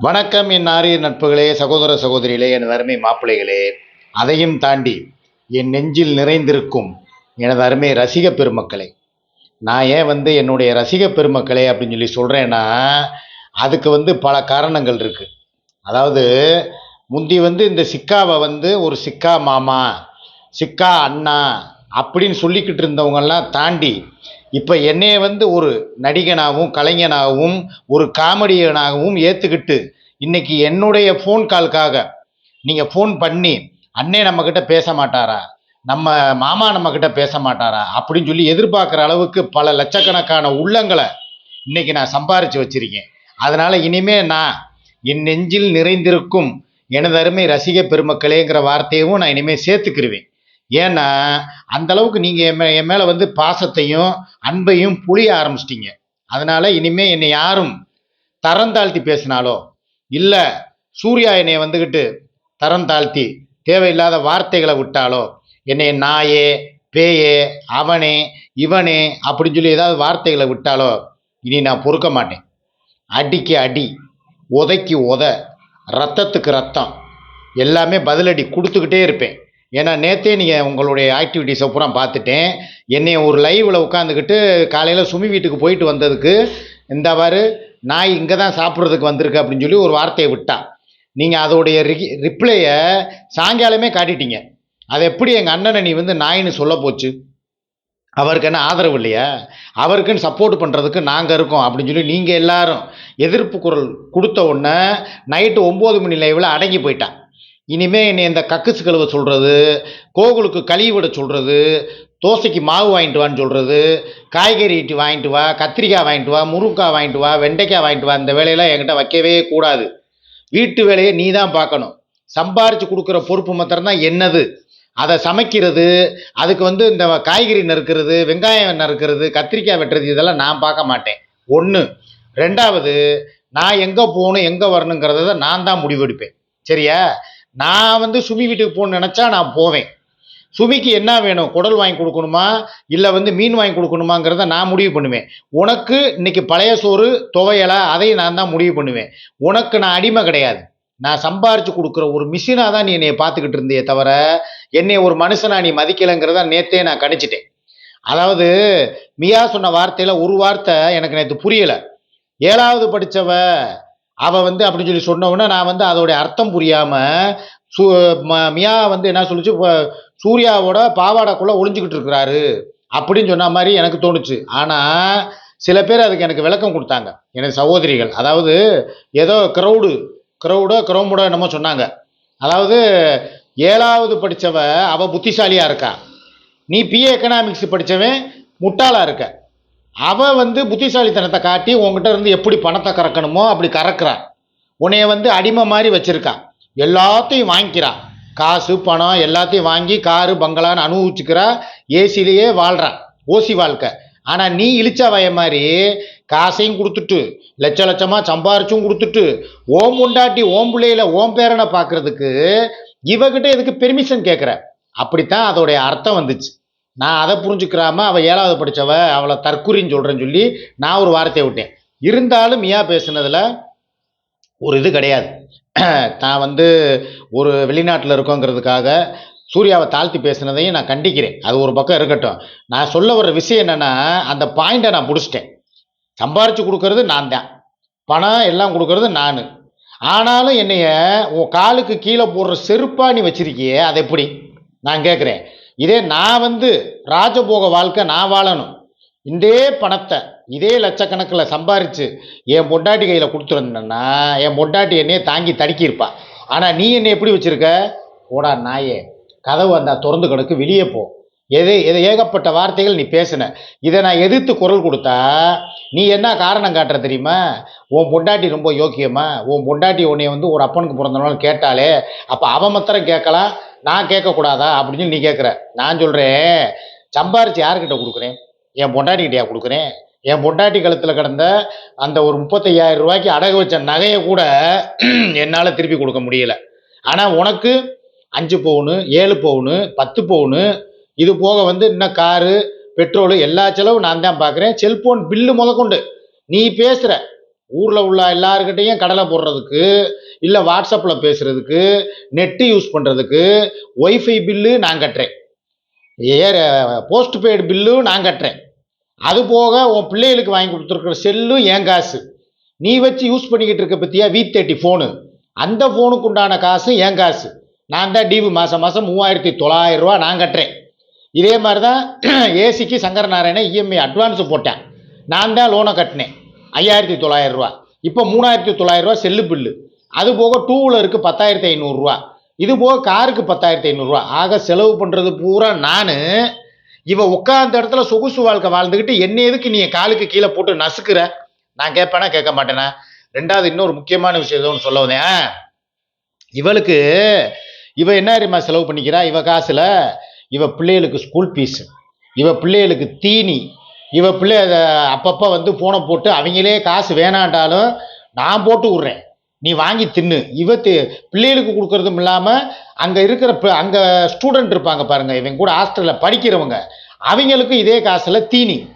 வணக்கம் என் ஆரிய நட்புகளே சகோதர சகோதரிகளே என் அருமை மாப்பிள்ளைகளே. அதையும் தாண்டி என் நெஞ்சில் நிறைந்திருக்கும் எனது அருமை ரசிக பெருமக்களே நான் ஏன் வந்து என்னுடைய ரசிக பெருமக்களே அப்படின்னு சொல்லி சொல்கிறேன்னா அதுக்கு வந்து பல காரணங்கள் இருக்குது அதாவது முந்தி வந்து இந்த சிக்காவை வந்து ஒரு சிக்கா மாமா சிக்கா அண்ணா அப்படின்னு சொல்லிக்கிட்டு இருந்தவங்கெல்லாம் தாண்டி இப்போ என்னைய வந்து ஒரு நடிகனாகவும் கலைஞனாகவும் ஒரு காமெடியனாகவும் ஏற்றுக்கிட்டு இன்னைக்கு என்னுடைய ஃபோன் கால்க்காக நீங்கள் ஃபோன் பண்ணி அண்ணே நம்மக்கிட்ட பேச மாட்டாரா? நம்ம மாமா நம்மக்கிட்ட பேச மாட்டாரா? அப்படின்னு சொல்லி எதிர்பார்க்குற அளவுக்கு பல லட்சக்கணக்கான உள்ளங்களை இன்னைக்கு நான் சம்பாரித்து வச்சுருக்கேன். அதனால் இனிமே நான் என் நெஞ்சில் நிறைந்திருக்கும் எனது அருமை ரசிக பெருமக்களேங்கிற வார்த்தையவும் நான் இனிமேல் சேர்த்துக்கிருவேன். ஏன்னா அந்த அளவுக்கு நீங்கள் என் மே என் மேலே வந்து பாசத்தையும் அன்பையும் புளிய ஆரம்பிச்சிட்டிங்க. அதனால் இனிமேல் என்னை யாரும் தரம் தாழ்த்தி பேசினாலோ இல்லை சூர்யா என்னை வந்துக்கிட்டு தரம் தாழ்த்தி தேவையில்லாத வார்த்தைகளை விட்டாலோ என்னை நாயே பேயே அவனே இவனே அப்படின்னு சொல்லி ஏதாவது வார்த்தைகளை விட்டாலோ இனி நான் பொறுக்க மாட்டேன். அடிக்கு அடி உதைக்கு உத ரத்தத்துக்கு ரத்தம் எல்லாமே பதிலடி கொடுத்துக்கிட்டே இருப்பேன். ஏன்னா நேற்றே நீங்கள் உங்களுடைய ஆக்டிவிட்டீஸை பூரா பார்த்துட்டேன். என்னை ஒரு லைவில் உட்காந்துக்கிட்டு காலையில் சுமி வீட்டுக்கு போயிட்டு வந்ததுக்கு இந்த வாரு நாய் இங்கே தான் சாப்பிட்றதுக்கு வந்திருக்கு அப்படின்னு சொல்லி ஒரு வார்த்தையை விட்டா. நீங்கள் அதோடைய ரி ரிப்ளையை சாயங்காலமே காட்டிட்டீங்க. அதை எப்படி எங்கள் அண்ணனை நீ வந்து நாயின்னு சொல்ல போச்சு? அவருக்கு என்ன ஆதரவு இல்லையா? அவருக்குன்னு சப்போர்ட் பண்ணுறதுக்கு நாங்கள் இருக்கோம் அப்படின்னு சொல்லி நீங்கள் எல்லாரும் எதிர்ப்பு குரல் கொடுத்த உடனே நைட்டு ஒம்பது மணி லைவில் அடங்கி போயிட்டான் இனிமே என்னை இந்த கக்குசு கழுவ சொல்கிறது கோகுலுக்கு கழுவி விட சொல்கிறது தோசைக்கு மாவு வாங்கிட்டு வான்னு சொல்கிறது காய்கறி இட்டு வாங்கிட்டு வா கத்திரிக்காய் வாங்கிட்டு வா முருங்காய் வாங்கிட்டு வா வெண்டைக்காய் வாங்கிட்டு வா இந்த வேலையெல்லாம் என்கிட்ட வைக்கவே கூடாது. வீட்டு வேலையை நீ தான் பார்க்கணும். சம்பாரித்து கொடுக்குற பொறுப்பு மாத்திரம்தான் என்னது? அதை சமைக்கிறது அதுக்கு வந்து இந்த காய்கறி நறுக்கிறது வெங்காயம் நறுக்கிறது கத்திரிக்காய் வெட்டுறது இதெல்லாம் நான் பார்க்க மாட்டேன். ஒன்று ரெண்டாவது நான் எங்கே போகணும் எங்கே வரணுங்கிறத நான் தான் முடிவெடுப்பேன். சரியா? நான் வந்து சுமி வீட்டுக்கு போகணும்னு நினச்சா நான் போவேன். சுமிக்கு என்ன வேணும்? குடல் வாங்கி கொடுக்கணுமா? இல்லை வந்து மீன் வாங்கி கொடுக்கணுமாங்கிறத நான் முடிவு பண்ணுவேன். உனக்கு இன்னைக்கு பழைய சோறு துவையலை அதையும் நான் தான் முடிவு பண்ணுவேன். உனக்கு நான் அடிமை கிடையாது. நான் சம்பாரித்து கொடுக்குற ஒரு மிஷினாக தான் நீ என்னை பார்த்துக்கிட்டு இருந்தே தவிர என்னை ஒரு மனுஷனாக நீ மதிக்கலைங்கிறத நேத்தே நான் கணிச்சிட்டேன். அதாவது மியா சொன்ன வார்த்தையில் ஒரு வார்த்தை எனக்கு நேற்று புரியலை. ஏழாவது படித்தவ அவ வந்து அப்படின்னு சொல்லி சொன்னவுடனே நான் வந்து அதோடைய அர்த்தம் புரியாமல் சு மியா வந்து என்ன சொல்லுச்சு சூர்யாவோட பாவாடைக்குள்ளே ஒளிஞ்சுக்கிட்டு இருக்கிறாரு அப்படின்னு சொன்ன மாதிரி எனக்கு தோணுச்சு. ஆனால் சில பேர் அதுக்கு எனக்கு விளக்கம் கொடுத்தாங்க. எனக்கு சகோதரிகள் அதாவது ஏதோ க்ரௌடு க்ரௌடோ க்ரௌமோடோ என்னமோ சொன்னாங்க. அதாவது ஏழாவது படித்தவ அவள் புத்திசாலியாக இருக்கா? நீ பிஏ எக்கனாமிக்ஸ் படித்தவன் முட்டாளாக இருக்க. அவன் வந்து புத்திசாலித்தனத்தை காட்டி உங்ககிட்ட இருந்து எப்படி பணத்தை கறக்கணுமோ அப்படி கறக்குறா. உன்னைய வந்து அடிமை மாதிரி வச்சுருக்கான் எல்லாத்தையும் வாங்கிக்கிறான் காசு பணம் எல்லாத்தையும் வாங்கி காரு பங்களான்னு அனுபவிச்சுக்கிறா. ஏசிலேயே வாழ்கிறான் ஓசி வாழ்க்கை. ஆனால் நீ இழிச்சா வய மாதிரி காசையும் கொடுத்துட்டு லட்ச லட்சமாக சம்பாரிச்சும் கொடுத்துட்டு ஓம் உண்டாட்டி ஓம் பிள்ளையில ஓம் பேரனை பார்க்கறதுக்கு இவகிட்ட எதுக்கு பெர்மிஷன் கேட்குற அப்படித்தான் அதோடைய அர்த்தம் வந்துச்சு. நான் அதை புரிஞ்சுக்கிறாம அவள் ஏழாவது படித்தவ அவளை தற்குறின்னு சொல்கிறேன்னு சொல்லி நான் ஒரு வார்த்தையை விட்டேன். இருந்தாலும் மியா பேசுனதில் ஒரு இது கிடையாது. தான் வந்து ஒரு வெளிநாட்டில் இருக்கோங்கிறதுக்காக சூர்யாவை தாழ்த்தி பேசுனதையும் நான் கண்டிக்கிறேன். அது ஒரு பக்கம் இருக்கட்டும். நான் சொல்ல வர்ற விஷயம் என்னென்னா அந்த பாயிண்ட்டை நான் பிடிச்சிட்டேன். சம்பாரித்து கொடுக்கறது நான் தான். பணம் எல்லாம் கொடுக்கறது நான். ஆனாலும் என்னைய உன் காலுக்கு கீழே போடுற செருப்பாணி நீ வச்சிருக்கியே அது எப்படி? நான் கேட்குறேன் இதே நான் வந்து ராஜபோக வாழ்க்கை நான் வாழணும். இதே பணத்தை இதே லட்சக்கணக்கில் சம்பாரித்து என் பொண்டாட்டி கையில் கொடுத்துருந்தேன்னா என் பொண்டாட்டி என்னையே தாங்கி தடுக்கியிருப்பா. ஆனால் நீ என்னை எப்படி வச்சுருக்க? போடா நாயே கதவு அந்த திறந்து கிடக்கு வெளியே போ. எது எது ஏகப்பட்ட வார்த்தைகள் நீ பேசின. இதை நான் எதிர்த்து குரல் கொடுத்தா நீ என்ன காரணம் காட்டுற தெரியுமா? உன் பொண்டாட்டி ரொம்ப யோக்கியமா? உன் பொண்டாட்டி உன்னைய வந்து ஒரு அப்பனுக்கு பிறந்தனாலும் கேட்டாலே அப்போ அவன் மாத்திரம் கேட்கலாம் நான் கேட்கக்கூடாதா அப்படின்னு நீ கேட்குற. நான் சொல்கிறேன் சம்பாரிச்சு யார்கிட்ட கொடுக்குறேன்? என் பொண்டாட்டிக்கிட்டயா கொடுக்குறேன்? என் பொண்டாட்டி கழுத்தில் கிடந்த அந்த ஒரு முப்பத்தையாயிரம் ரூபாய்க்கு அடகு வச்ச நகையை கூட என்னால் திருப்பி கொடுக்க முடியல. ஆனால் உனக்கு அஞ்சு பவுனு ஏழு பவுனு பத்து பவுனு இது போக வந்து இன்னும் காரு பெட்ரோலு எல்லா செலவும் நான் தான் பார்க்குறேன் செல்போன் பில்லு முதற்கொண்டு. நீ பேசுகிற ஊரில் உள்ள எல்லாருக்கிட்டையும் கடலை போடுறதுக்கு இல்லை வாட்ஸ்அப்பில் பேசுகிறதுக்கு நெட்டு யூஸ் பண்ணுறதுக்கு ஒய்ஃபை பில்லு நான் கட்டுறேன். ஏ போஸ்ட் பெய்டு பில்லும் நான் கட்டுறேன். அது போக உன் பிள்ளைகளுக்கு வாங்கி கொடுத்துருக்குற செல்லும் என் காசு. நீ வச்சு யூஸ் பண்ணிக்கிட்டு இருக்க பற்றியா வி தேர்ட்டி ஃபோனு அந்த ஃபோனுக்கு உண்டான காசு என் காசு. நான் தான் டிவி மாதம் மாதம் மூவாயிரத்தி தொள்ளாயிரம் ரூபா நான் கட்டுறேன். இதே மாதிரி தான் ஏசிக்கு சங்கரநாராயண இஎம்ஐ அட்வான்ஸு போட்டேன். நான் தான் லோனை கட்டினேன். ஐயாயிரத்தி தொள்ளாயிரம் ரூபா இப்போ மூணாயிரத்தி தொள்ளாயிரம் ரூபா செல்லு பில்லு அது போக டூ வீலருக்கு பத்தாயிரத்தி ஐநூறுரூவா இது போக காருக்கு பத்தாயிரத்தி ஐநூறுரூவா ஆக செலவு பண்ணுறது பூரா நான். இவ உட்காந்த இடத்துல சொகுசு வாழ்க்கை வாழ்ந்துக்கிட்டு என்ன எதுக்கு நீ காலுக்கு கீழே போட்டு நசுக்கிற? நான் கேட்பேனா கேட்க மாட்டேனா? ரெண்டாவது இன்னொரு முக்கியமான விஷயம் ஏதோ ஒன்று சொல்ல வந்தேன். இவளுக்கு இவ என்ன தெரியுமா செலவு பண்ணிக்கிறா? இவ காசுல இவ பிள்ளைகளுக்கு ஸ்கூல் ஃபீஸ் இவ பிள்ளைகளுக்கு தீனி இவ பிள்ளை அதை அப்பப்போ வந்து ஃபோனை போட்டு அவங்களே காசு வேணாண்டாலும் நான் போட்டு விட்றேன். நீ வாங்கி தின்னு. இவத்து பிள்ளைகளுக்கு கொடுக்கறதும் இல்லாமல் அங்கே இருக்கிற ப- அங்கே ஸ்டூடெண்ட் இருப்பாங்க பாருங்க. இவங்க கூட ஹாஸ்டலில் படிக்கிறவங்க. அவங்களுக்கும் இதே காசில் தீனி.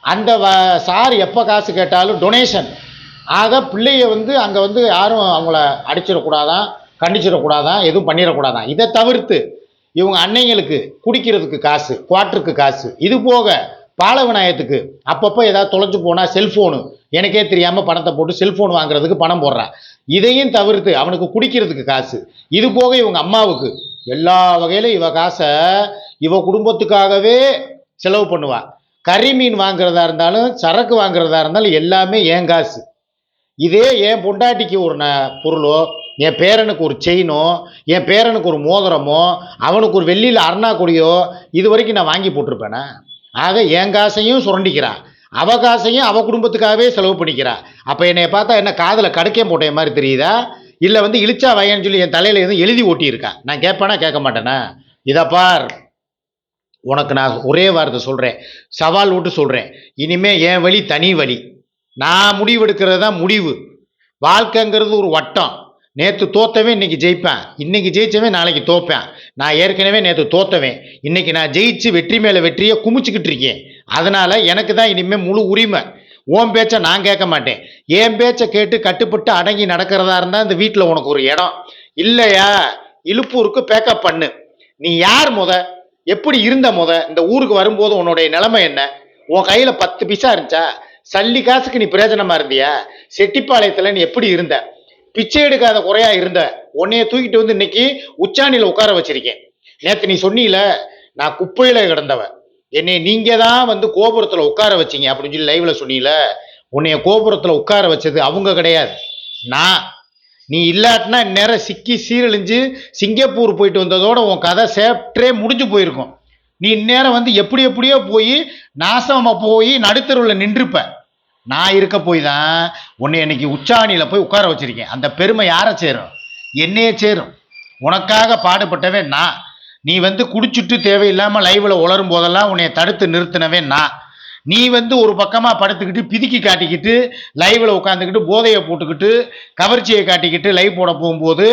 அந்த வ சார் எப்போ காசு கேட்டாலும் டொனேஷன் ஆக பிள்ளைய வந்து அங்கே வந்து யாரும் அவங்கள அடிச்சிடக்கூடாதான் கண்டிச்சிடக்கூடாதான் எதுவும் பண்ணிடக்கூடாதான். இதை தவிர்த்து இவங்க அன்னைங்களுக்கு குடிக்கிறதுக்கு காசு குவாட்டருக்கு காசு. இது போக பாலவிநாயகத்துக்கு அப்பப்போ ஏதாவது தொலைஞ்சு போனால் செல்ஃபோனு எனக்கே தெரியாமல் பணத்தை போட்டு செல்ஃபோன் வாங்குறதுக்கு பணம் போடுறான் இதையும் தவிர்த்து அவனுக்கு குடிக்கிறதுக்கு காசு. இது போக இவங்க அம்மாவுக்கு எல்லா வகையிலும் இவ காசை இவ குடும்பத்துக்காகவே செலவு பண்ணுவாள் கறி மீன் வாங்குறதா இருந்தாலும் சரக்கு வாங்குறதா இருந்தாலும் எல்லாமே ஏன் காசு. இதே என் பொண்டாட்டிக்கு ஒரு ந பொருளோ என் பேரனுக்கு ஒரு செயினோ என் பேரனுக்கு ஒரு மோதிரமோ அவனுக்கு ஒரு வெள்ளியில் அருணா கொடியோ இது வரைக்கும் நான் வாங்கி போட்டிருப்பேனே? ஆக என் காசையும் சுரண்டிக்கிறா. அவ காசையும் அவ குடும்பத்துக்காகவே செலவு பண்ணிக்கிறா. அப்போ என்னை பார்த்தா என்ன காதில் கடுக்கே போட்ட மாதிரி தெரியுதா? இல்லை வந்து இழிச்சா வயன்னு சொல்லி என் தலையில் எதுவும் எழுதி ஓட்டியிருக்கா? நான் கேட்பேனா கேட்க மாட்டேனா? இதை பார். உனக்கு நான் ஒரே வார்த்தை சொல்கிறேன் சவால் விட்டு சொல்கிறேன் இனிமே என் வழி தனி வழி நான் முடிவெடுக்கிறது தான் முடிவு. வாழ்க்கைங்கிறது ஒரு வட்டம். நேற்று தோத்தவன் இன்னைக்கு ஜெயிப்பேன். இன்னைக்கு ஜெயிச்சவன் நாளைக்கு தோப்பேன். நான் ஏற்கனவே நேற்று தோத்தவன். இன்னைக்கு நான் ஜெயிச்சு வெற்றி மேலே வெற்றியை குமிச்சுக்கிட்டு இருக்கேன். அதனால எனக்கு தான் இனிமேல் முழு உரிமை. உன் பேச்சை நான் கேட்க மாட்டேன். என் பேச்சை கேட்டு கட்டுப்பட்டு அடங்கி நடக்கிறதா இருந்தால் இந்த வீட்டில் உனக்கு ஒரு இடம். இல்லையா? இழுப்பூருக்கு பேக்கப் பண்ணு. நீ யார் முத? எப்படி இருந்த முத? இந்த ஊருக்கு வரும்போது உன்னுடைய நிலைமை என்ன? உன் கையில் பத்து பிசா இருந்துச்சா? சல்லி காசுக்கு நீ பிரயோஜனமாக இருந்தியா? செட்டிப்பாளையத்தில் நீ எப்படி இருந்த? பிச்சை எடுக்காத குறையா இருந்த. உன்னைய தூக்கிட்டு வந்து இன்னைக்கு உச்சாணியில் உட்கார வச்சிருக்கேன். நேற்று நீ சொன்னீல நான் குப்பையில கிடந்தவன் என்னை நீங்க தான் வந்து கோபுரத்தில் உட்கார வச்சீங்க அப்படின்னு சொல்லி லைவ்ல சொன்னீல உன்னைய கோபுரத்தில் உட்கார வச்சது அவங்க கிடையாது. நான் நீ இல்லாட்டினா இந்நேரம் சிக்கி சீரழிஞ்சு சிங்கப்பூர் போயிட்டு வந்ததோட உன் கதை சேப்டரே முடிஞ்சு போயிருக்கும். நீ இந்நேரம் வந்து எப்படி எப்படியோ போய் நாசமாக போய் நடுத்தருவில் நின்றுப்ப. நான் இருக்க போய் தான் உன்னை இன்னைக்கு உச்சாணியில் போய் உட்கார வச்சிருக்கேன். அந்த பெருமை யாரை சேரும்? என்னையே சேரும். உனக்காக பாடுபட்டவன் நான். நீ வந்து குடிச்சிட்டு தேவையில்லாமல் லைவில் உளரும் போதெல்லாம் உன்னை தடுத்து நிறுத்தினவே நான். நீ வந்து ஒரு பக்கமாக படுத்துக்கிட்டு பிதுக்கி காட்டிக்கிட்டு லைவில் உட்காந்துக்கிட்டு போதையை போட்டுக்கிட்டு கவர்ச்சியை காட்டிக்கிட்டு லைவ் போட போகும்போது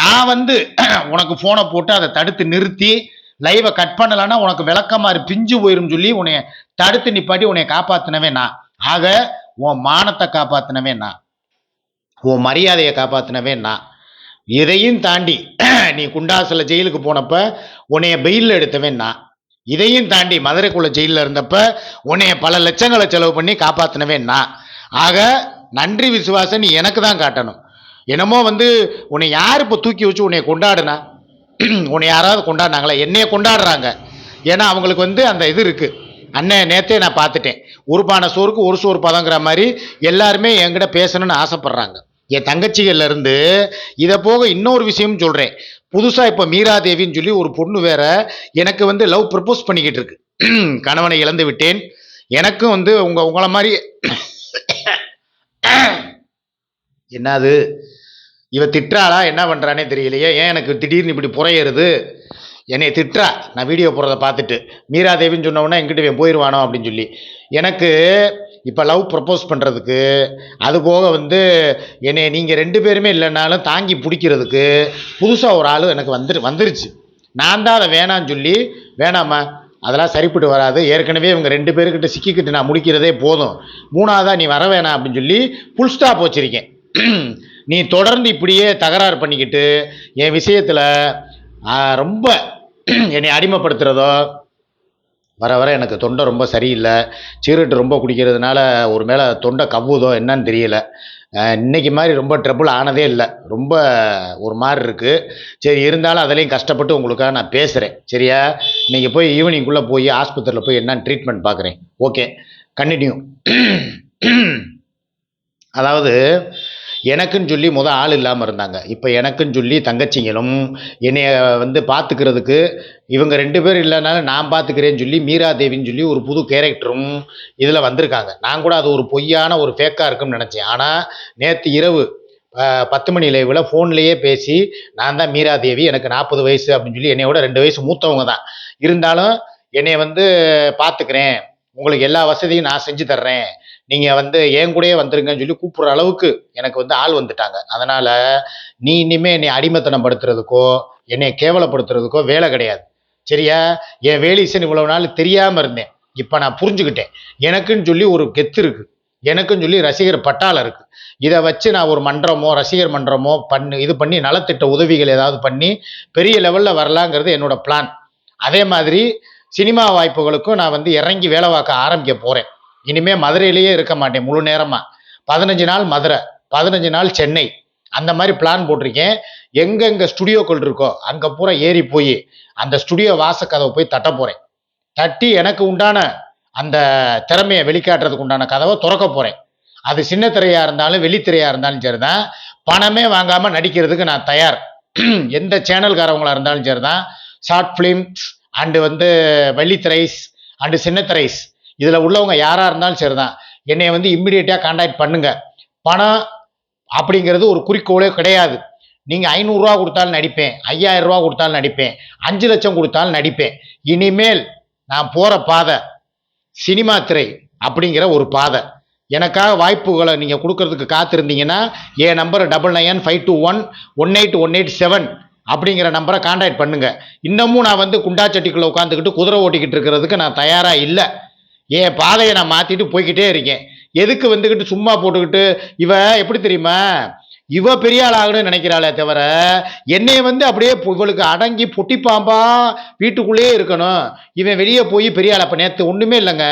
நான் வந்து உனக்கு ஃபோனை போட்டு அதை தடுத்து நிறுத்தி லைவை கட் பண்ணலைன்னா உனக்கு விளக்கமாறு பிஞ்சு போயிரும் சொல்லி உன்னை தடுத்து நிப்பாட்டி உன்னை காப்பாற்றினவே நான். ஆக உன் மானத்தை காப்பாத்தினவே நான். உன் மரியாதையை காப்பாத்தினவே நான். இதையும் தாண்டி நீ குண்டாசில் ஜெயிலுக்கு போனப்ப உன்னைய பெயிலில் எடுத்தவே நான். இதையும் தாண்டி மதுரைக்குள்ள ஜெயிலில் இருந்தப்ப உன்னைய பல லட்சங்களை செலவு பண்ணி காப்பாத்தினவே நான். ஆக நன்றி விசுவாசம் நீ எனக்கு தான் காட்டணும். என்னமோ வந்து உன்னை யார் இப்போ தூக்கி வச்சு உன்னைய கொண்டாடுனா? உன்னை யாராவது கொண்டாடினாங்களா? என்னைய கொண்டாடுறாங்க. ஏன்னா அவங்களுக்கு வந்து அந்த இது இருக்குது அண்ணன் நேத்தே நான் பார்த்துட்டேன். உருப்பான சோறுக்கு ஒரு சோறு பதங்கிற மாதிரி எல்லாருமே என்கிட்ட பேசணும்னு ஆசைப்படுறாங்க. என் தங்கச்சிகள்லேருந்து இதை போக இன்னொரு விஷயம் சொல்கிறேன் புதுசாக இப்போ மீராதேவின்னு சொல்லி ஒரு பொண்ணு வேற எனக்கு வந்து லவ் ப்ரப்போஸ் பண்ணிக்கிட்டு இருக்கு. கணவனை இழந்து விட்டேன். எனக்கும் வந்து உங்கள் உங்களை மாதிரி என்னது? இவ திட்டாளா என்ன பண்ணுறானே தெரியலையே. ஏன் எனக்கு திடீர்னு இப்படி புறையேறுது என்னை திட்டுறா. நான் வீடியோ போடுறத பார்த்துட்டு. மீராதேவின்னு சொன்னவொன்னே எங்கிட்ட போயிடுவானோ அப்படின்னு சொல்லி. எனக்கு இப்போ லவ் ப்ரப்போஸ் பண்ணுறதுக்கு அது போக வந்து என்னை நீங்கள் ரெண்டு பேருமே இல்லைனாலும் தாங்கி பிடிக்கிறதுக்கு புதுசாக ஒரு ஆள் எனக்கு வந்துரு வந்துருச்சு. நான் தான் அதை வேணான்னு சொல்லி வேணாமா அதெல்லாம் சரிப்பட்டு வராது. ஏற்கனவே இவங்க ரெண்டு பேருக்கிட்ட சிக்கிக்கிட்டு நான் முடிக்கிறதே போதும். மூணாவதாக நீ வர வேணாம் அப்படின்னு சொல்லி ஃபுல் ஸ்டாப் வச்சுருக்கேன். நீ தொடர்ந்து இப்படியே தகராறு பண்ணிக்கிட்டு என் விஷயத்தில் ரொம்ப என்னை அடிமைப்படுத்துகிறதோ வர வர எனக்கு தொண்டை ரொம்ப சரியில்லை சிகரெட்டு ரொம்ப குடிக்கிறதுனால ஒரு மேலே தொண்டை கவ்வுதோ என்னன்னு தெரியல. இன்றைக்கி இன்னைக்கு மாதிரி ரொம்ப ட்ரபுள் ஆனதே இல்லை. ரொம்ப ஒரு மாதிரி இருக்குது சரி இருந்தாலும் அதுலேயும் கஷ்டப்பட்டு உங்களுக்காக நான் பேசுகிறேன் சரியா? இன்னைக்கு போய் ஈவினிங்குள்ளே போய் ஆஸ்பத்திரியில் போய் என்னன்னு ட்ரீட்மெண்ட் பார்க்குறேன் ஓகே கண்டினியூ அதாவது எனக்குன்னு சொல்லி முத ஆள் இல்லாமல் இருந்தாங்க. இப்போ எனக்குன்னு சொல்லி தங்கச்சிங்களும் என்னைய வந்து பார்த்துக்கிறதுக்கு இவங்க ரெண்டு பேர் இல்லைனாலும் நான் பார்த்துக்கிறேன்னு சொல்லி மீரா தேவின்னு சொல்லி ஒரு புது கேரக்டரும் இதில் வந்திருக்காங்க. நான் கூட அது ஒரு பொய்யான ஒரு ஃபேக்காக இருக்கும்னு நினச்சேன். ஆனால் நேற்று இரவு பத்து மணி லைவில் ஃபோன்லேயே பேசி நான் தான் மீரா தேவி எனக்கு நாற்பது வயசு அப்படின்னு சொல்லி என்னையோட ரெண்டு வயசு மூத்தவங்க தான். இருந்தாலும் என்னை வந்து பார்த்துக்கிறேன் உங்களுக்கு எல்லா வசதியும் நான் செஞ்சு தர்றேன். நீங்கள் வந்து என் கூடயே வந்துருங்கன்னு சொல்லி கூப்பிட்ற அளவுக்கு எனக்கு வந்து ஆள் வந்துட்டாங்க. அதனால் நீ இனிமே என்னை அடிமத்தனம் படுத்துறதுக்கோ என்னை கேவலப்படுத்துறதுக்கோ வேலை கிடையாது. சரியா? என் வேலீசன் இவ்வளவு நாள் தெரியாமல் இருந்தேன். இப்போ நான் புரிஞ்சுக்கிட்டேன். எனக்குன்னு சொல்லி ஒரு கெத்து இருக்கு. எனக்குன்னு சொல்லி ரசிகர் பட்டாளம் இருக்கு. இதை வச்சு நான் ஒரு மன்றமோ ரசிகர் மன்றமோ பண்ணு இது பண்ணி நலத்திட்ட உதவிகள் ஏதாவது பண்ணி பெரிய லெவலில் வரலாங்கிறது என்னோட பிளான் அதே மாதிரி சினிமா வாய்ப்புகளுக்கும் நான் வந்து இறங்கி வேலை பார்க்க ஆரம்பிக்க போகிறேன் இனிமே மதுரையிலேயே இருக்க மாட்டேன் முழு நேரமாக பதினஞ்சு நாள் மதுரை பதினஞ்சு நாள் சென்னை. அந்த மாதிரி பிளான் போட்டிருக்கேன். எங்கெங்கே ஸ்டுடியோக்கள் இருக்கோ அங்கே பூரா ஏறி போய் அந்த ஸ்டுடியோ வாசக்கதவை போய் தட்ட போகிறேன் தட்டி எனக்கு உண்டான அந்த திறமையை வெளிக்காட்டுறதுக்கு உண்டான கதவை திறக்க போகிறேன் அது சின்ன திரையாக இருந்தாலும் வெள்ளித்திரையாக இருந்தாலும் சரி தான் பணமே வாங்காமல் நடிக்கிறதுக்கு நான் தயார். எந்த சேனல்காரவங்களாக இருந்தாலும் சரி தான் ஷார்ட் ஃபிலிம்ஸ் அண்டு வந்து வெள்ளித்திரைஸ் அண்டு சின்னத்திரைஸ் இதில் உள்ளவங்க யாராக இருந்தாலும் சரி தான் என்னை வந்து இம்மிடியேட்டாக காண்டாக்ட் பண்ணுங்க. பணம் அப்படிங்கிறது ஒரு குறிக்கோளே கிடையாது. நீங்கள் ஐநூறுரூவா கொடுத்தாலும் நடிப்பேன். ஐயாயிரம் ரூபா கொடுத்தாலும் நடிப்பேன். அஞ்சு லட்சம் கொடுத்தாலும் நடிப்பேன். இனிமேல் நான் போகிற பாதை சினிமா திரை அப்படிங்கிற ஒரு பாதை. எனக்காக வாய்ப்புகளை நீங்கள் கொடுக்கறதுக்கு காத்திருந்தீங்கன்னா என் number double nine five two one one eight one eight seven அப்படிங்கிற நம்பரை காண்டாக்ட் பண்ணுங்கள் இன்னமும் நான் வந்து குண்டாச்சட்டிக்குள்ளே உட்காந்துக்கிட்டு குதிரை ஓட்டிக்கிட்டு இருக்கிறதுக்கு நான் தயாராக இல்லை. என் பாதையை நான் மாற்றிட்டு போய்க்கிட்டே இருக்கேன்? எதுக்கு வந்துக்கிட்டு சும்மா போட்டுக்கிட்டு இவ எப்படி தெரியுமா? இவ பெரிய ஆளாகணும்னு நினைக்கிறாளே தவிர என்னைய வந்து அப்படியே இவளுக்கு அடங்கி பொட்டி பாம்பா வீட்டுக்குள்ளேயே இருக்கணும். இவன் வெளியே போய் பெரிய ஆள் அப்போ நேற்று ஒன்றுமே இல்லைங்க.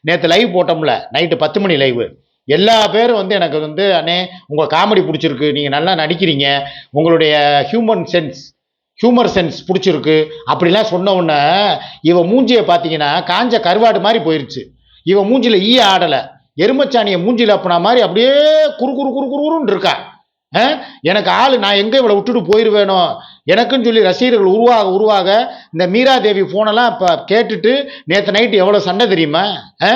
நேற்று லைவ் போட்டோம்ல நைட்டு பத்து மணி லைவு எல்லா பேரும் வந்து எனக்கு வந்து அண்ணே உங்கள் காமெடி பிடிச்சிருக்கு. நீங்கள் நல்லா நடிக்கிறீங்க. உங்களுடைய ஹியூமன் சென்ஸ் ஹியூமர் சென்ஸ் பிடிச்சிருக்கு. அப்படிலாம் சொன்ன உடனே இவ மூஞ்சியை பார்த்தீங்கன்னா காஞ்ச கருவாடு மாதிரி போயிடுச்சு இவ மூஞ்சியில் ஈய ஆடலை. எருமச்சாணியை மூஞ்சியில் அப்பனா மாதிரி அப்படியே குறு குறு குறு குறுன்னு இருக்கா. ஆ? எனக்கு ஆள் நான் எங்கே இவளை விட்டுட்டு போயிடுவேனோ எனக்குன்னு சொல்லி ரசிகர்கள் உருவாக உருவாக இந்த மீரா தேவி ஃபோனெல்லாம் இப்போ கேட்டுட்டு நேற்று நைட்டு எவ்வளோ சண்டை தெரியுமா? ஆ?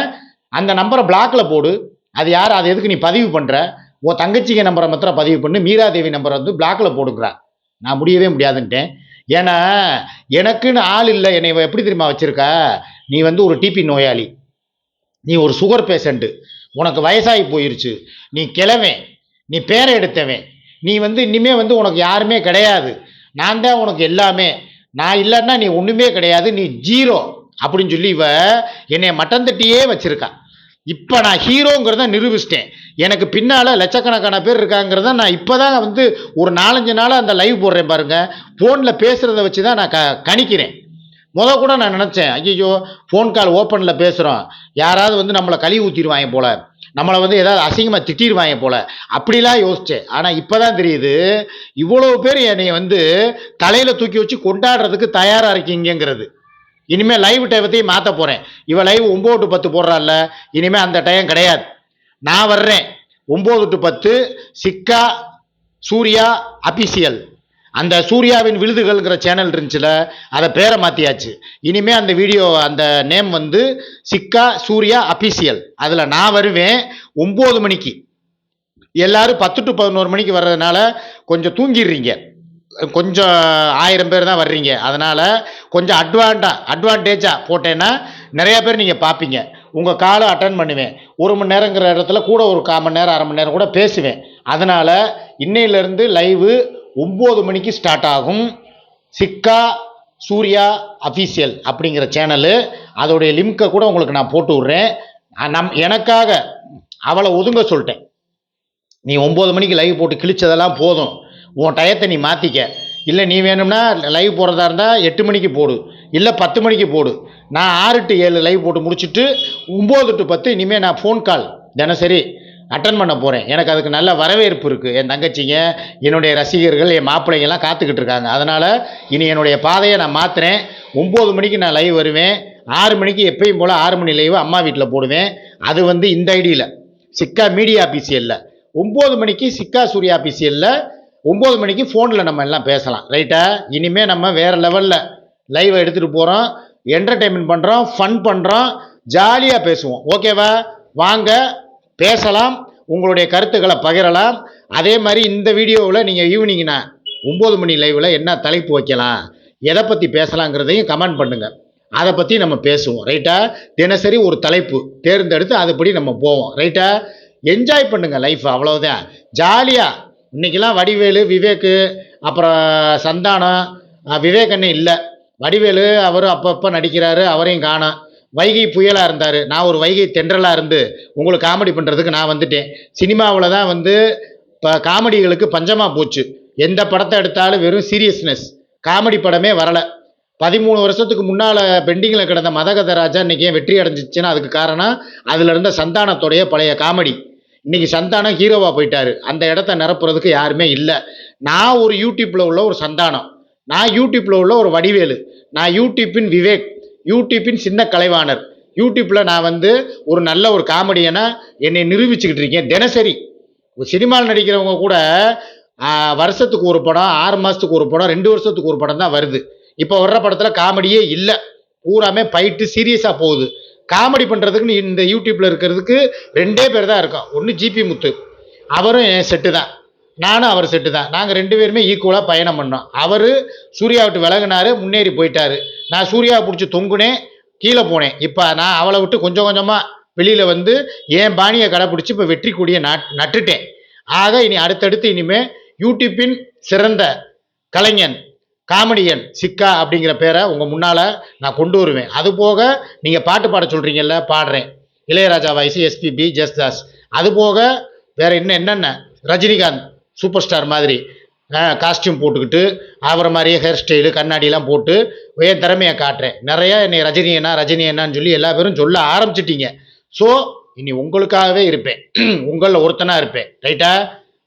அந்த நம்பரை பிளாக்கில் போடு. அது யார்? அது எதுக்கு நீ பதிவு பண்ணுற உன் தங்கச்சிங்க நம்பரை மாத்திரம் பதிவு பண்ணு. மீராதேவி நம்பரை வந்து பிளாக்கில் போடுக்கிறான் நான் முடியவே முடியாதுன்ட்டேன். ஏன்னா எனக்குன்னு ஆள் இல்லை. என்னை இவ எப்படி தெரியுமா வச்சுருக்க? நீ வந்து ஒரு டிபி நோயாளி. நீ ஒரு சுகர் பேஷண்ட்டு உனக்கு வயசாகி போயிருச்சு. நீ கிளவேன் நீ பேரை எடுத்தவன். நீ வந்து இனிமேல் வந்து உனக்கு யாருமே கிடையாது. நான் தான் உனக்கு எல்லாமே. நான் இல்லைன்னா நீ ஒன்றுமே கிடையாது. நீ ஜீரோ அப்படின்னு சொல்லி இவ என்னை மட்டந்தட்டியே தட்டியே இப்போ நான் ஹீரோங்கிறத நிரூபிச்சிட்டேன். எனக்கு பின்னால் லட்சக்கணக்கான பேர் இருக்காங்கிறத நான் இப்போ தான் வந்து ஒரு நாலஞ்சு நாளாக அந்த லைவ் போடுறேன் பாருங்கள் ஃபோனில் பேசுகிறத வச்சு தான் நான் க கணிக்கிறேன். முத கூட நான் நினச்சேன் ஐயோ ஃபோன் கால் ஓப்பனில் பேசுகிறோம் யாராவது வந்து நம்மளை கழுவி ஊற்றிடுவாங்க போல். நம்மளை வந்து ஏதாவது அசிங்கமாக திட்டிடுவாங்க போல். அப்படிலாம் யோசித்தேன் ஆனால் இப்போ தான் தெரியுது இவ்வளோ பேர் என்னை வந்து தலையில் தூக்கி வச்சு கொண்டாடுறதுக்கு தயாராக இருக்கீங்கங்கிறது. இனிமேல் லைவ் டைமத்தையும் மாற்ற போகிறேன் இவன் லைவ் ஒம்பது டு பத்து போடுறாள்ல. இனிமேல் அந்த டைம் கிடையாது. நான் வர்றேன். ஒம்பது டு பத்து சிக்கா சூர்யா அபிஷியல். அந்த சூர்யாவின் விழுதுகள்ங்கிற சேனல் இருந்துச்சுல அதை பேரை மாற்றியாச்சு இனிமேல் அந்த வீடியோ அந்த நேம் வந்து சிக்கா சூர்யா அபிஷியல். அதில் நான் வருவேன் ஒம்பது மணிக்கு. எல்லாரும் பத்து டு பதினோரு மணிக்கு வர்றதுனால கொஞ்சம் தூங்கிடுறீங்க. கொஞ்சம் ஆயிரம் பேர் தான் வர்றீங்க. அதனால் கொஞ்சம் அட்வான்டா அட்வான்டேஜாக போட்டேன்னா நிறையா பேர் நீங்கள் பார்ப்பீங்க உங்கள் காலை அட்டன் பண்ணுவேன். ஒரு மணி நேரங்கிற இடத்துல கூட ஒரு கால் மணி நேரம் அரை மணி நேரம் கூட பேசுவேன். அதனால் இன்னையிலேருந்து லைவு ஒம்பது மணிக்கு ஸ்டார்ட் ஆகும். சிக்கா சூர்யா அஃபீஷியல் அப்படிங்கிற சேனலு அதோடைய லிம்க்கை கூட உங்களுக்கு நான் போட்டு விட்றேன். நம் எனக்காக அவளை ஒதுங்க சொல்லிட்டேன். நீ ஒம்பது மணிக்கு லைவ் போட்டு கிழிச்சதெல்லாம் போதும். உன் டயத்தை நீ மாற்றிக்க இல்லை நீ வேணும்னா லைவ் போடுறதா இருந்தால் எட்டு மணிக்கு போடு. இல்லை பத்து மணிக்கு போடு. நான் ஆறு டு ஏழு லைவ் போட்டு முடிச்சுட்டு ஒம்பது டு பத்து இனிமேல் நான் ஃபோன் கால் தினசரி அட்டன் பண்ண போகிறேன் எனக்கு அதுக்கு நல்ல வரவேற்பு இருக்குது என் தங்கச்சிங்க என்னுடைய ரசிகர்கள் என் மாப்பிள்ளைங்கெல்லாம் காத்துக்கிட்டு இருக்காங்க. அதனால் இனி என்னுடைய பாதையை நான் மாற்றுறேன் ஒம்பது மணிக்கு நான் லைவ் வருவேன். ஆறு மணிக்கு எப்பயும் போல் ஆறு மணி லைவ் அம்மா வீட்டில் போடுவேன். அது வந்து இந்த ஐடியில். சிக்கா மீடியா ஆஃபீஸியலில் ஒம்பது மணிக்கு சிக்கா சூர்யா ஆஃபீஸியலில் ஒம்பது மணிக்கு ஃபோனில் நம்ம எல்லாம் பேசலாம். ரைட்டா இனிமேல் நம்ம வேறு லெவலில் லைவை எடுத்துகிட்டு போகிறோம் என்டர்டெயின்மெண்ட் பண்ணுறோம் ஃபன் பண்ணுறோம் ஜாலியாக பேசுவோம். ஓகேவா வாங்க பேசலாம் உங்களுடைய கருத்துக்களை பகிரலாம். அதே மாதிரி இந்த வீடியோவில் நீங்கள் ஈவினிங்னா ஒம்பது மணி லைவில் என்ன தலைப்பு வைக்கலாம் எதை பற்றி பேசலாங்கிறதையும் கமெண்ட் பண்ணுங்கள் அதை பற்றி நம்ம பேசுவோம். ரைட்டா தினசரி ஒரு தலைப்பு தேர்ந்தெடுத்து அதுபடி நம்ம போவோம். ரைட்டா என்ஜாய் பண்ணுங்கள் லைஃப் அவ்வளோதான் ஜாலியாக இன்னைக்கெல்லாம் வடிவேலு விவேக்கு அப்புறம் சந்தானம் விவேக் அண்ணன் இல்லை. வடிவேலு அவர் அப்பப்போ நடிக்கிறாரு அவரையும் காணோம். வைகை புயலாக இருந்தார். நான் ஒரு வைகை தென்றலாக இருந்து உங்களுக்கு காமெடி பண்ணுறதுக்கு நான் வந்துட்டேன். சினிமாவில் தான் வந்து இப்போ காமெடிகளுக்கு பஞ்சமாக போச்சு. எந்த படத்தை எடுத்தாலும் வெறும் சீரியஸ்னஸ் காமெடி படமே வரலை. பதிமூணு வருஷத்துக்கு முன்னால் பெண்டிங்கில் கிடந்த மதகத ராஜா இன்றைக்கி ஏன் வெற்றி அடைஞ்சிச்சுன்னா அதுக்கு காரணம் அதில் இருந்த சந்தானத்துடைய பழைய காமெடி. இன்னைக்கு சந்தானம் ஹீரோவாக போயிட்டாரு. அந்த இடத்த நிரப்புறதுக்கு யாருமே இல்லை. நான் ஒரு யூடியூப்பில் உள்ள ஒரு சந்தானம். நான் யூடியூப்பில் உள்ள ஒரு வடிவேலு. நான் யூடியூப்பின் விவேக். யூடியூப்பின் சின்ன கலைவாணர். யூடியூப்பில் நான் வந்து ஒரு நல்ல ஒரு காமெடியனை என்னை நிரூபிச்சுக்கிட்டு இருக்கேன். தினசரி. சினிமாவில் நடிக்கிறவங்க கூட வருஷத்துக்கு ஒரு படம் ஆறு மாதத்துக்கு ஒரு படம் ரெண்டு வருஷத்துக்கு ஒரு படம் தான் வருது. இப்போ வர்ற படத்தில் காமெடியே இல்லை. பூராமே பயிட்டு சீரியஸாக போகுது. காமெடி பண்ணுறதுக்குன்னு இந்த யூடியூப்பில் இருக்கிறதுக்கு ரெண்டே பேர் தான் இருக்கோம் ஒன்று ஜிபி முத்து. அவரும் என் செட்டு தான். நானும் அவர் செட்டு தான். நாங்கள் ரெண்டு பேருமே ஈக்குவலாக பயணம் பண்ணோம். அவர் சூர்யா விட்டு விலகினார் முன்னேறி போயிட்டாரு. நான் சூர்யாவை பிடிச்சி தொங்குனேன் கீழே போனேன். இப்போ நான் அவளை விட்டு கொஞ்சம் கொஞ்சமாக வெளியில் வந்து என் பாணியை கடைப்பிடிச்சி இப்போ வெற்றி கொடியை நட் நட்டுட்டேன். ஆக இனி அடுத்தடுத்து இனிமேல் யூடியூப்பின் சிறந்த கலைஞன் காமெடியன் சிக்கா அப்படிங்கிற பேரை உங்கள் முன்னால் நான் கொண்டு வருவேன். அது போக நீங்கள் பாட்டு பாட சொல்கிறீங்கல்ல பாடுறேன். இளையராஜா வாய்ஸ் எஸ்பிபி ஜஸ்தாஸ் அது போக வேற இன்னும் என்னென்ன? ரஜினிகாந்த் சூப்பர் ஸ்டார் மாதிரி காஸ்டியூம் போட்டுக்கிட்டு அவரை மாதிரியே ஹேர் ஸ்டைலு கண்ணாடியெல்லாம் போட்டு என் திறமையை காட்டுறேன். நிறைய என்னை ரஜினி என்ன ரஜினி என்னன்னு சொல்லி எல்லா பேரும் சொல்ல ஆரம்பிச்சிட்டிங்க. ஸோ இனி உங்களுக்காகவே இருப்பேன். உங்களில் ஒருத்தனாக இருப்பேன். ரைட்டா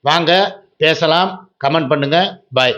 வாங்க பேசலாம் கமெண்ட் பண்ணுங்கள் பாய்